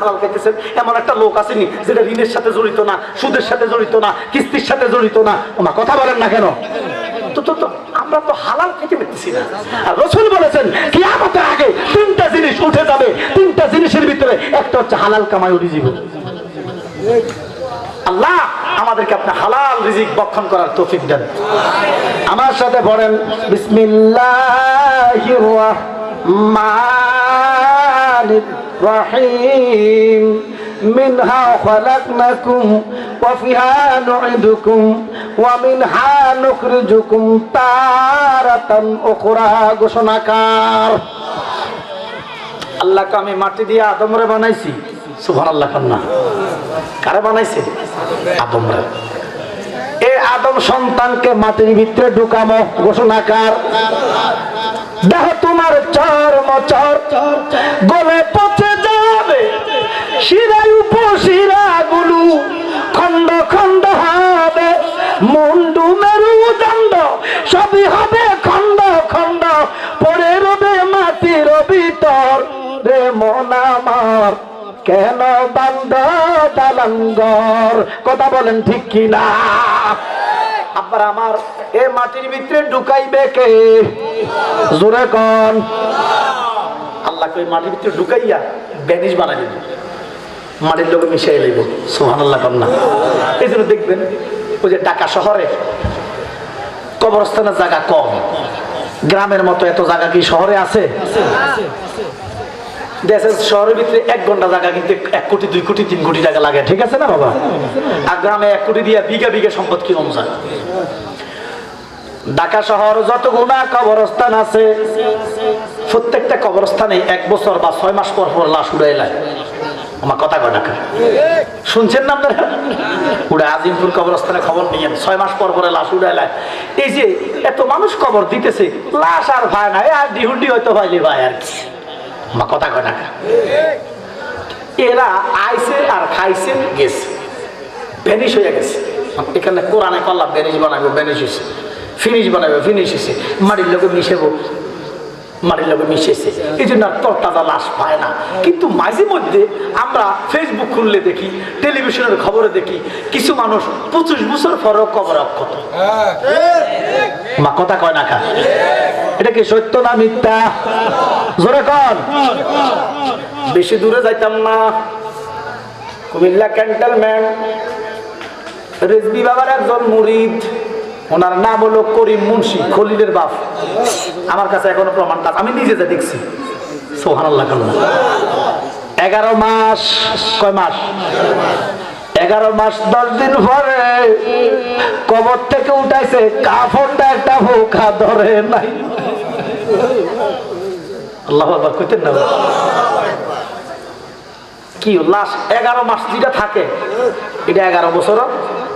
হালাল খাইতেছেন, এমন একটা লোক আসেনি যেটা ঋণের সাথে জড়িত না, সুদের সাথে জড়িত না, কিস্তির সাথে জড়িত না। ওমা, কথা বলেন না কেন? আমাদেরকে আপনার হালাল রিজিক করার আমার সাথে বলেন, বিসমিল্লাহির রহমানির রহিম منها خلقناكم وفيها نعيدكم ومنها نخرجكم تارة أخرى ঘোষণাকার আল্লাহকে আমি মাটি দিয়ে আদমরে বানাইছি সুহান আল্লাহ কান্না কারে বানাইছে আদমরে এ আদম সন্তানকে মাটির ভিতরে ঢুকামো ঘোষণাকার দেহ তোমার চর্ম চর গলে পচে যাবে, শিরায় উপশিরা গুলু খন্ড খন্ড হবে। মুন্ডু মেরু দণ্ড, সবই হবে খন্ড খন্ড পড়ে রবে মাটির ভিতর রে মন আমার। কেন বান্দ দালাঙ্গর কথা বলেন ঠিক কিনা? আবার আমার, এ মাটির ভিতরে ঢুকাইবে কে? জোরে কন। আল্লাহকে ওই মাটির ভিতরে ঢুকাইয়া ব্যানিশ বানাই মাটির লোকে মিশাই লইব। সোহান আল্লাহ কন্যা এই জন্য দেখবেন, ওই যে ঢাকা শহরে কবরস্থানের জায়গা কম। গ্রামের মতো এত জায়গা কি শহরে আছে? দেশের শহরের ভিতরে এক ঘণ্টা জায়গা কিন্তু এক কোটি, দুই কোটি, তিন কোটি টাকা লাগে, ঠিক আছে না বাবা? আর গ্রামে এক কোটি দিয়ে বিঘা বিঘা সম্পদ কিরম যায়? ঢাকা শহর যত গুণা কবরস্থান আছে, প্রত্যেকটা কবরস্থানে এক বছর বা ছয় মাস পর পর লাশ উড়াই লাগে আমার কথা কয় ঢাকা শুনছেন না আপনারা? উড়ে আজিমপুর কবরস্থানে খবর নিয়েন, ছয় মাস পর পরে লাশ উড়াই লাগে এই যে এত মানুষ কবর দিতেছে, লাশ আর ভাই না আর ডিহুডি হয়তো ভাইলে ভাই আর কি। কথা কয় এরা আইসে আর খাইছে, গেছে। ভ্যানিশ হয়ে গেছে। এখানে কোরআনে কল্লা ভ্যানিশ বানাবো ভ্যানিশ হয়েছে ফিনিশ বানাবে ফিনিশ হয়েছে মাটির লোকে মিশেবো লাশ পায় না। কিন্তু মাঝে মধ্যে আমরা ফেসবুক খুললে দেখি, টেলিভিশনের খবরে দেখি, কিছু মানুষ পঁচিশ বছর মা কথা কয় না এটা কি মিথ্যা? জোরে বেশি দূরে যাইতাম না। কুমিল্লা ক্যান্টনমেন্ট রেজবি বাবার একজন মুরিদ। ওনার নাম হলো করিম মুন্সি, খলিলের বাপ। আমার কাছে এখনও প্রমাণটা। আমি নিজে যা দেখছি। সোহান এগারো মাস, কয় মাস? এগারো মাস, দশ দিন পরে কবর থেকে উঠাইছে, কাফনটা একটা ভোকা ধরে নাই। আল্লাহ আল্লাহ কইতেন না। কি, লাশ এগারো মাস যেটা থাকে, এটা এগারো বছর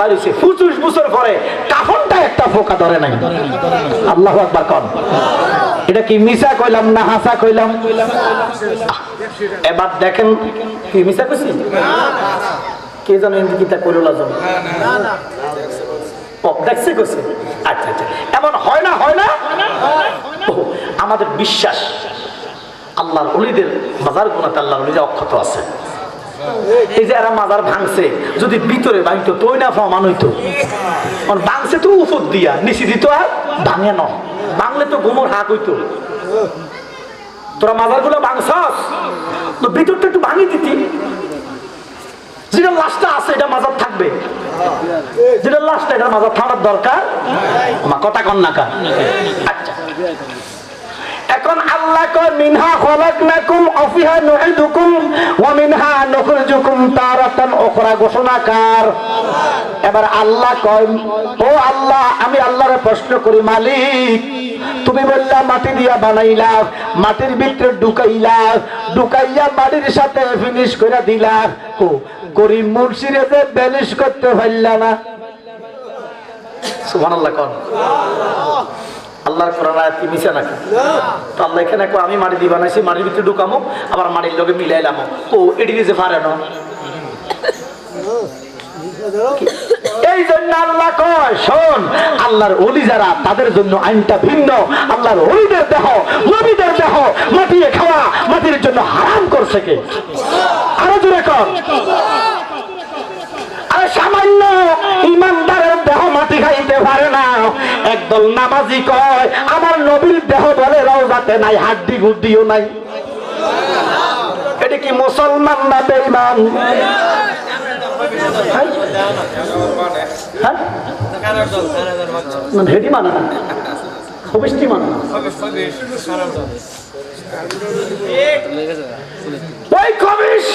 বাড়িছে পঁচিশ বছর পরে কাফনটা একটা ফোকা ধরে নাই। আল্লাহ একবার কন। এটা কি মিশা কইলাম না হাসা কইলাম? এবার দেখেন কি কইছি? কে জানো এমনি কিতা কইল লাজম দেখছে কইছে? আচ্ছা আচ্ছা। এমন হয় না হয় না? আমাদের বিশ্বাস আল্লাহর অলিদের মাজার গুণাতে আল্লাহর অক্ষত আছে। এই যে এরা মাজার ভাঙছে, যদি ভিতরে ভাঙতো তোই না ভাঙছে তো দিয়া দিত আর ভাঙে ন। ভাঙলে তো হাক তোরা মাজারগুলো ভাঙছস? তো ভিতরটা একটু ভাঙি দিতি। যেটা লাশটা আছে, এটা মাজার থাকবে। যেটা লাশটা, এটা মাজার থাকার দরকার কথা কন না কা। আচ্ছা। এখন আল্লাহ মিনহা খলাকনাকুম অফিহা নুইদুকুম ওয়া মিনহা তারাতান ঘোষণা ঘোষণাকার এবার আল্লাহ কয়, ও আল্লাহ, আমি আল্লাহরে প্রশ্ন করি, মালিক, তুমি বললা মাটি দিয়া বানাইলা, মাটির ভিতরে ঢুকাইলা, ঢুকাইয়া মাটির সাথে ফিনিশ করে দিলা। কো, করিম মুর্শিরে যে ব্যালিশ করতে পারলা না। সুবহান আল্লাহ কন। আল্লাহর কোরআন আয়াত কি মিশা নাকি? তো আল্লাহ এখানে আমি মাটি দিয়ে বানাইছি, মাটির ভিতরে ঢুকামো, আবার মাটির লগে মিলাইলাম। ও এটি দিতে পারে এই জন্য আল্লাহ কয়, শোন, আল্লাহর অলি যারা, তাদের জন্য আইনটা ভিন্ন। আল্লাহর অলিদের দেহ, নবীদের দেহ মাটিয়ে খাওয়া, মাটির জন্য হারাম করছে কে? আরও জোরে কর। সামান্য ইমানদারের দেহ মাটি খাইতে পারে না। একদল নামাজি কয়, আমার নবীর দেহ বলে রওজাতে নাই হাড্ডি গুড্ডিও নাই। এটা কি মুসলমান না বেঈমান হ্যাঁ? হ্যাঁ? মানে মানে না। ওই কবিশ!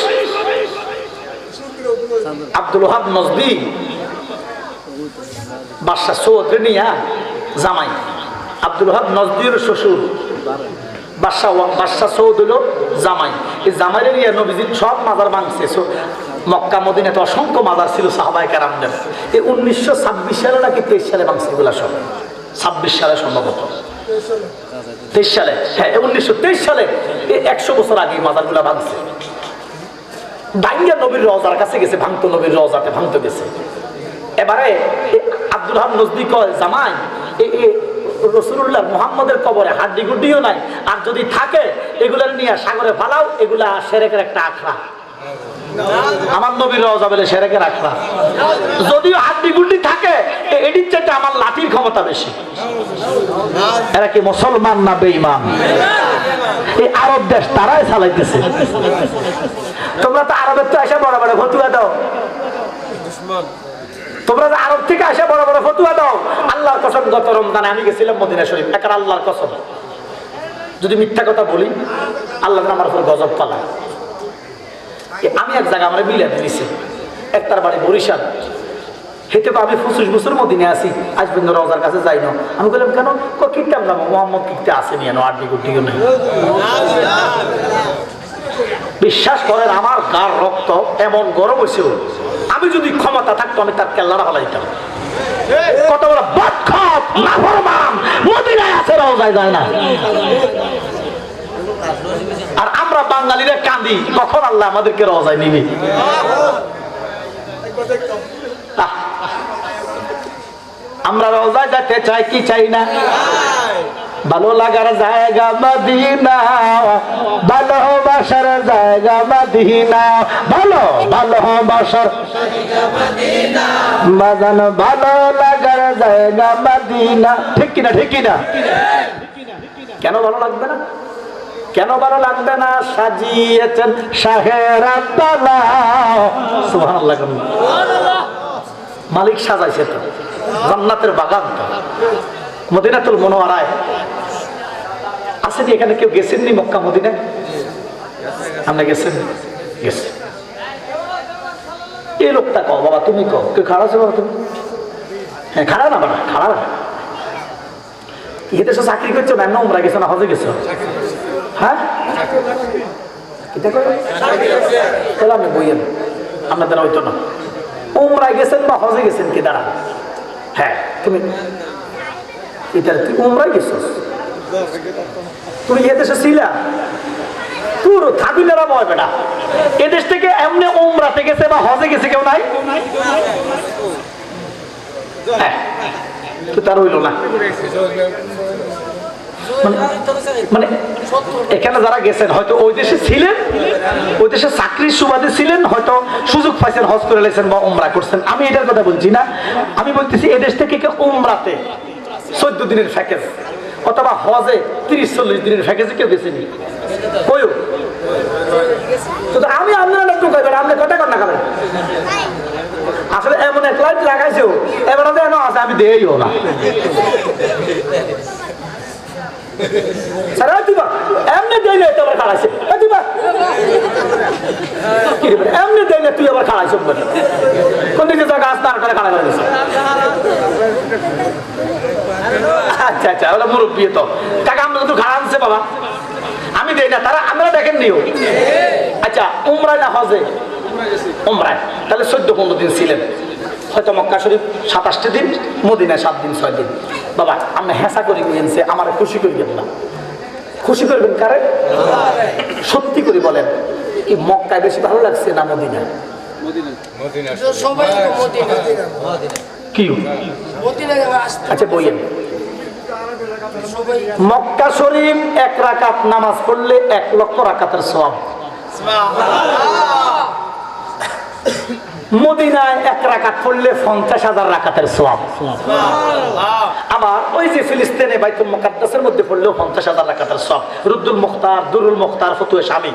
আব্দুল ওহাব নজদি। বাদশাহ নিয়া জামাই। আব্দুল ওহাব নজদির শ্বশুর। জামাই। এই নবীজির সব ভাঙছে। অসংখ্য ছিল সাহাবাই এই ছাব্বিশ সালে সব। ছাব্বিশ সালে সম্ভবত। হ্যাঁ উনিশশো তেইশ সালে একশো বছর আগে ভাঙছে। নবীর রজার কাছে গেছে, ভাঙতো নবীর রজাতে ভাঙতে গেছে। এবারে আব্দুল হাম নজদি কয়, জামাই রসুল্লাহ মোহাম্মদের কবরে হাড্ডি গুড্ডিও নাই। আর যদি থাকে এগুলার নিয়ে সাগরে ফালাও, এগুলা সেরেকের একটা আখড়া। আমার নবীর রজা বলে সেরেকের আখড়া। যদিও হাড্ডি গুড্ডি থাকে এটির চাইতে আমার লাঠির ক্ষমতা বেশি। এরা কি মুসলমান না বেঈমান? এই আরব দেশ তারাই চালাইতেছে। তোমরা তো আরবের তো এসে বড় বড় ফতুয়া দাও। তোমরা তো আরব থেকে আসে বড় বড় ফতুয়া দাও, আল্লাহর কসম, গত রমজানে আমি গেছিলাম মদিনা শরীফ। একার আল্লাহর কসম। যদি মিথ্যা কথা বলি, আল্লাহ আমার উপর গজব পালা আমি এক জায়গা আমার বিলে দিয়েছে। একটার বাড়ি বরিশাল। তো আমি পঁচিশ বছর মদিনে আছি, আজ পর্যন্ত রোজার কাছে যাই না। আমি বললাম, কেন? কিনতাম যাব মোহাম্মদ কিনতে আসেনি কেন আড্ডি গুড্ডিও নেই? বিশ্বাস করেন, আমার গার রক্ত এমন গরম হয়েছেও আমি যদি ক্ষমতা থাকতো, আমি তার কেল্লারা হলাইতাম কত বড় বৎখপ নাফরমান, মদিনায় আছে, রওজায় যায় না। আর আমরা বাঙালিরা কাঁদি, কখন আল্লাহ আমাদেরকে রওজায় নিবি আমরা রওজায় যেতে চাই, কি চাই না? ভালো লাগার জায়গা মদিনা ভালোবাসার জায়গা মদিনা ভালো ভালোবাসার বাজান ভালো লাগার জায়গা মদিনা। ঠিক কিনা ঠিক কিনা? কেন ভালো লাগবে না? কেন ভালো লাগবে না? সাজিয়েছেন মালিক সাজাইছে তো, জান্নাতের বাগান তো। মদিনাতুল মনোয়ারায় আছে কি এখানে কেউ গেছেননি মক্কা মদিনা আমরা গেছেন? গেছে। এই লোকটা কও, বাবা, তুমি কও, কেউ খাড়া আছে বাবা তুমি? হ্যাঁ খাড়া না বাবা, খাড়া না। এদেশে চাকরি করছ না, এমন উমরা গেছো না, হজে গেছো? হ্যাঁ? তাহলে আপনি বইয়েন, আপনাদের হয়তো না। উমরায় গেছেন বা হজে গেছেন কি দাঁড়া হ্যাঁ তুমি এটা তুই উমরায় গেছিস তুমি এদেশে ছিলা? এদেশ থেকে এমনি গেছে গেছে কেউ নাই? হ্যাঁ মানে মানে এখানে যারা গেছেন, হয়তো ওই দেশে ছিলেন, ওই দেশে চাকরির সুবাদে ছিলেন, হয়তো সুযোগ পাইছেন, হজ করে বা উমরা করছেন। আমি এটার কথা বলছি না। আমি বলতেছি এদেশ থেকে কেউ উমরাতে চোদ্দ দিনের প্যাকেজ অথবা হজে তিরিশ চল্লিশ দিনের প্যাকেজে কেউ তো তো আমি আপনারা একটু আপনি কটা কন্যা খাবেন আসলে আমি না। দিবা। দেই না দিবা। বেটা, এমনি দেই না তুই আবার খাড়াইছ বলে কোন দিকে গাছ তার করে খাড়া করে আচ্ছা আচ্ছা ওটা মুরব্বী তো। কাকা, আমরা তো খাড়া আনছে বাবা। আমি দেই না, তারা আমরা দেখেন নিও। আচ্ছা উমরায় না হজে? উমরায়। তাহলে চোদ্দ পনেরো দিন ছিলেন। হয়তো মক্কা শরীফ সাতাশটি দিন, মদিনায় সাত দিন, ছয় দিন। বাবা আমি হেসা করে গিয়েছে আমার খুশি করে না। খুশি করবেন কারে? সত্যি করে বলেন। কি মক্কায় বেশি ভালো লাগছে না মদিনা কি? আচ্ছা বইয়েন মক্কা শরীফ এক রাকাত নামাজ পড়লে এক লক্ষ রাকাতের সব মদিনায় এক রাকাত পড়লে পঞ্চাশ হাজার রাকাতের আবার ওই যে ফিলিস্তিনে বাইতুল মুকাদ্দাসের মধ্যে পড়লেও পঞ্চাশ হাজার রাকাতের সব রুদ্দুল মুখতার দুরুল মুখতার ফতুয়ে স্বামী।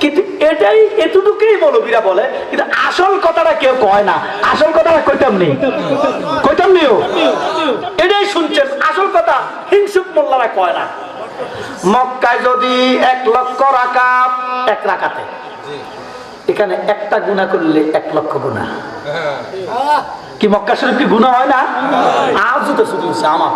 কিন্তু এটাই এতটুকুই মৌলবীরা বলে কিন্তু আসল কথাটা কেউ কয় না। আসল কথাটা কইতাম নেই কইতাম নিও? এটাই শুনছেন আসল কথা হিংসুক মোল্লারা কয় না। মক্কায় যদি এক লক্ষ রাকাত এক রাকাতে। এখানে একটা গুণা করলে এক লক্ষ গুণা। কি মক্কা শরীফ কি গুণা হয় না? আজও তো শুধু আমার।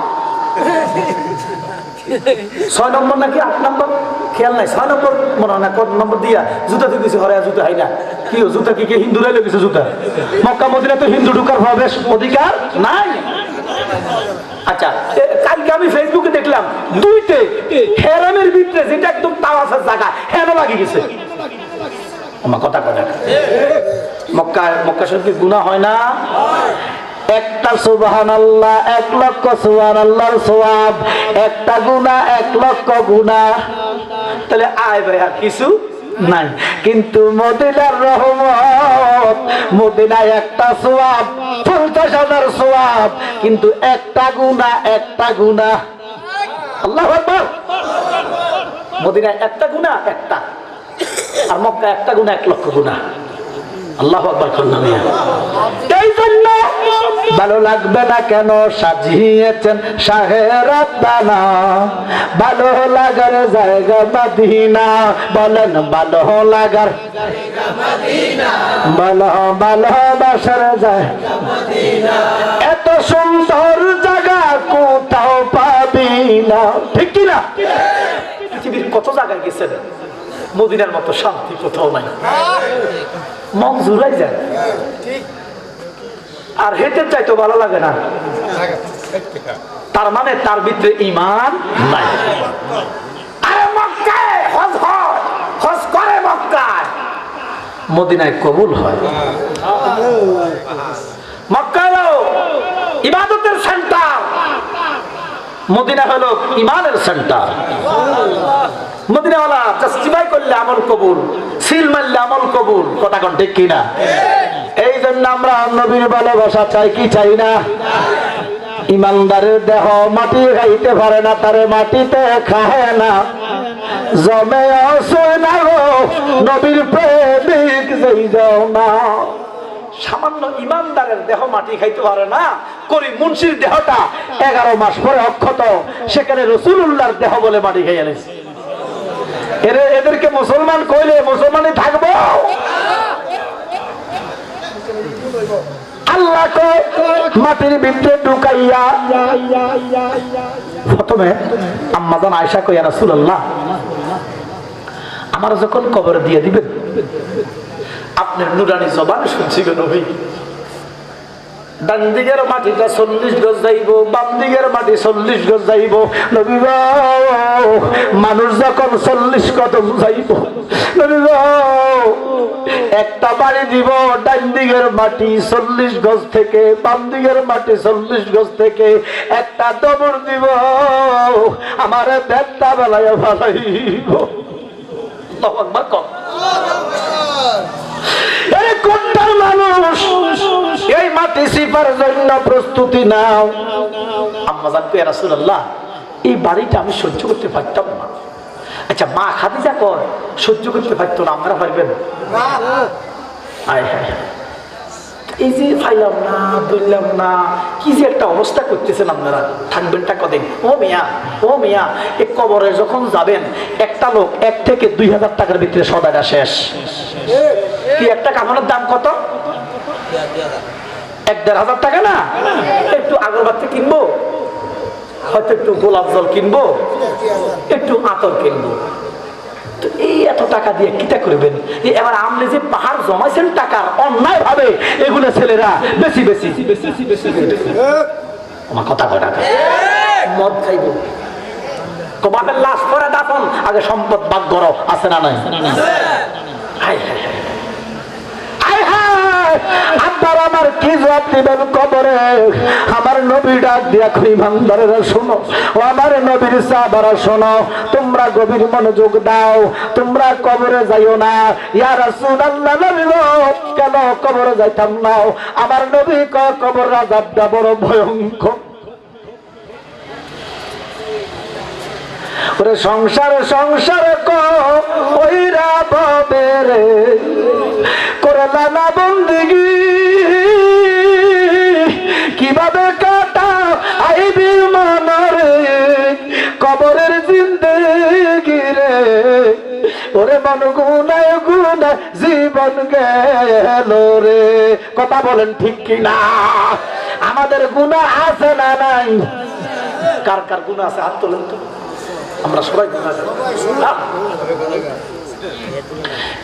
ছয় নম্বর নাকি আট নম্বর? খেয়াল নাই। ছয় নম্বর মনে হয় না, কত নম্বর দিয়া? জুতা থেকে গেছে হরে জুতা হয় না। কি জুতা কি কে হিন্দুরা লেগেছে জুতা? মক্কা মদিনা তো হিন্দু ঢুকার প্রবেশ অধিকার নাই। আচ্ছা কালকে আমি ফেসবুকে দেখলাম দুইতে হেরামের ভিতরে যেটা একদম তাওয়াসের জায়গা হেরো লাগি গেছে। আমার কথা কথা মক্কা মক্কা শরীফ কি গুনাহ হয় না? একটা সুবাহান আল্লাহ এক লক্ষ সুবাহান আল্লাহর সোয়াব একটা গুণা এক লক্ষ গুণা তাহলে আয় ভাই, আর কিছু নাই। কিন্তু মদিনার রহমত, মদিনায় একটা সোয়াব পঞ্চাশ হাজার সোয়াব কিন্তু একটা গুণা একটা গুণা আল্লাহ মদিনায় একটা গুণা একটা। আর মক্কা একটা গুণা এক লক্ষ গুণা। আল্লাহ আকবার এই জন্য ভালো লাগবে না কেন সাজিয়েছেন ভালো লাগার জায়গা মাদিনা। বলেন ভালো লাগার ভালো ভালোবাসার জায়গা এত সুন্দর জায়গা কোথাও পাবি না। ঠিক কি না পৃথিবীর কত জায়গায় গেছেন? মদিনার মতো শান্তি কোথাও নাই। মন জুড়াই যায়। আর হেঁটে চাইতো ভালো লাগে না। তার মানে তার ভিতরে ইমান নাই। মদিনায় কবুল হয়। ইবাদতের সেন্টার। মদিনা হলো ইমানের সেন্টার। মদিনাওয়ালা করলে আমল কবুল, সিল মারলে আমল কবুল, কথা ঠিক কিনা? এই জন্য আমরা নবীর ভালোবাসা চাই কি চাই না? ইমানদারের দেহ মাটি খাইতে পারে না মাটিতে খায় না। জমে আসে না গো নবীর প্রেমিক, যেই যাও না। সামান্য ইমানদারের দেহ মাটি খাইতে পারে না করি মুন্সির দেহটা এগারো মাস পরে অক্ষত, সেখানে রসুল রসুল্লাহর দেহ বলে মাটি খাইয়া লেছে এরে, এদেরকে মুসলমান কইলে মুসলমানই থাকব? আল্লাহ মাটির ভিতরে ঢুকাইয়া, প্রথমে আম্মাজান আয়সা কইয়া রাসূলুল্লাহ, আমার যখন কবর দিয়ে দিবেন, আপনার নুরানি জবান শুনছি গো নবী। ডান দিকের মাটিটা চল্লিশ গজ যাইব বাম দিকের মাটি চল্লিশ গজ যাইব। মানুষ যখন চল্লিশ কদম যাইব একটা বাড়ি দিব ডান দিকের মাটি চল্লিশ গজ থেকে বাম দিকের মাটি চল্লিশ গজ থেকে, একটা দবর দিব, আমার বেতটা বেলায় আল্লাহু আকবার কম। কোনটার মানুষ মাটি সিপার জন্য প্রস্তুতি নাও। আম্মা জানতো রাসূলুল্লাহ, এই বাড়িটা আমি সহ্য করতে পারতাম না। আচ্ছা মা খাদিজা কর, সহ্য করতে পারতো না, আমরা পারবেন? আয় হায়। এই যে পাইলাম না বললাম না, কি যে একটা অবস্থা করতেছেন আপনারা? থাকবেনটা কদিন? ও মিয়া ও মিয়া এই কবরে যখন যাবেন, একটা লোক এক থেকে দুই হাজার টাকার ভিতরে সদাটা শেষ। কি, একটা কাপড়ের দাম কত? এক দেড় হাজার টাকা না একটু আগরবাতি কিনবো হয়তো একটু গোলাপ জল কিনবো একটু আতর কিনবো তো এই এত টাকা দিয়ে কিটা করবেন এবার আপনি যে পাহাড় জমাইছেন টাকার অন্যায় ভাবে এগুলো ছেলেরা বেশি বেশি আমার কথা কয় টাকা মদ খাইব বাপের লাশ করে দাফন আগে সম্পদ বাগ করো আছে না নাই হায় হায় হায়। হায় আব্বার আমার কি জবাব দিবেন কবরে? আমার নবী ডাক দিয়া কই ইমানদারেরা শোনো। ও আমার নবীর সাহাবারা শোনো। তোমরা গভীর মনোযোগ দাও। তোমরা কবরে যাইও না। ইয়া রাসূলুল্লাহ নবী গো, কেন কবরে যাইতাম না? আমার নবী কবর রাজাবটা বড় ভয়ঙ্কর। ওরে সংসার সংসার কইরা ববে রে। করলা না বন্দিগি, কীভাবে কাটা আইবি মনরে কবরের জিন্দেগি রে। ওরে মন গুনায় গুনায় জীবন গেল রে। কথা বলেন ঠিক কিনা? আমাদের গুণা আছে না নাই? কার কার গুণা আছে? হাত তোলেন তো। আমরা সবাই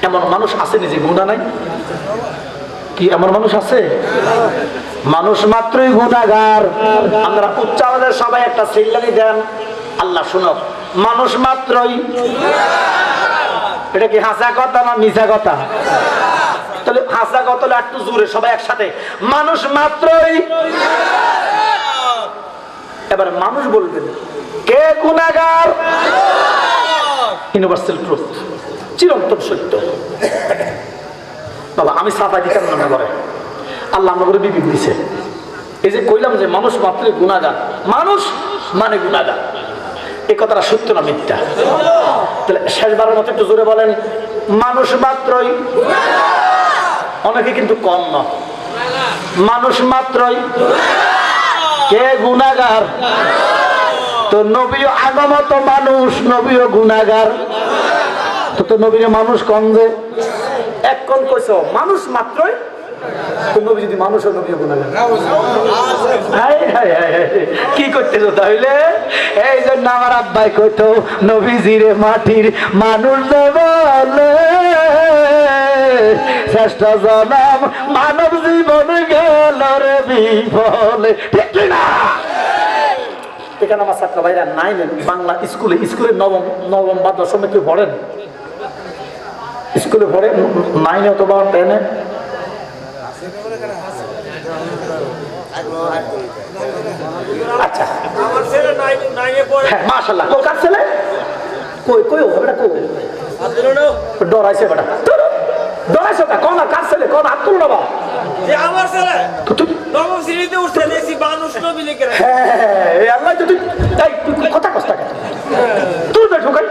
এমন মানুষ আছে নিজে গুণা নাই? কি এমন মানুষ আছে? মানুষ মাত্রই গুণাগার আমরা উচ্চ আমাদের সবাই একটা সিল্লানি দেন। আল্লাহ শুনো মানুষ মাত্রই এটা কি হাসা কথা না মিশা কথা? তাহলে হাসা কথা একটু জোরে সবাই একসাথে। মানুষ মাত্রই এবার মানুষ বলবেন, কে গুণাগার? ইউনিভার্সাল ট্রুথ চিরন্তন সত্য। বাবা, আমি সাফাই দিতাম না করে। আল্লাহ আমাকে বিবি দিছে। এই যে কইলাম যে মানুষ মাত্রই গুণাগার। মানুষ মানে গুণাগার। এই কথাটা সত্য না মিথ্যা? তাহলে শেষবারের মতো একটু জোরে বলেন, মানুষ মাত্রই অনেকে কিন্তু কম না। মানুষ মাত্রই কে গুণাগার তো নবীও আগমত মানুষ নবীও গুণাগার তো তো নবীর মানুষ কম যে? এক কোন কইছ মানুষ মাত্রই? তো নবী যদি মানুষ গুণাগার। কি তাহলে? এই জন্য আমার আব্বাই কইতো নবীজিরে মাটির মানুষ যে বলে চেষ্টা জনাম মানব জীবন গেল রে বিফলে। ঠিক কি না? এখানে আমার ছাত্র ভাইরা নাইনে বাংলা স্কুলে স্কুলে নবম নবম বা দশমে কেউ পড়েন। স্কুলে পড়ে নাইনে অথবা টেনে। আচ্ছা। আমার ছেলে নাইনে নাইনে পড়ে হ্যাঁ মাশাল্লাহ কোন কার ছেলে? কই কই বেটা কই? ডরাইছে বেটা। ডরাইছে কা কোন কার ছেলে কোন হাত তুলো না যে আমার ছেলে নবম শ্রেণীতে উঠছে দেখছি মানুষ নবী লিখে হ্যাঁ আল্লাহ তো তুই কথা কষ্ট কেন? তুই তো ঢুকাই।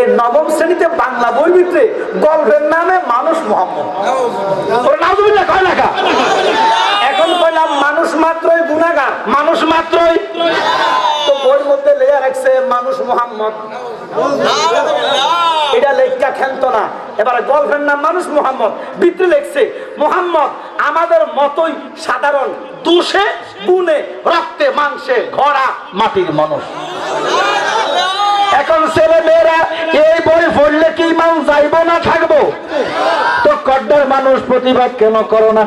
এই নবম শ্রেণীতে বাংলা বই ভিতরে গল্পের নামে মানুষ মোহাম্মদ। ওর নাউজুবিল্লাহ কয় না এখন কইলাম মানুষ মাত্রই গুনাহগার মানুষ মাত্রই তো বইয়ের মধ্যে লেয়া রাখছে মানুষ মোহাম্মদ। এটা খেলতো না। এবারে গল্পের নাম মানুষ মোহাম্মদ। ভিতরে লেখছে মোহাম্মদ আমাদের মতোই সাধারণ, দোষে, গুণে, রক্তে, মাংসে, ঘোড়া, মাটির মানুষ। এখন ছেলে মেয়েরা এই বই পড়লে কি ইমান যাইবো না থাকব? তো কড্ডার মানুষ প্রতিবাদ কেন করো না?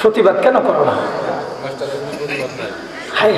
প্রতিবাদ কেন করো না? হাই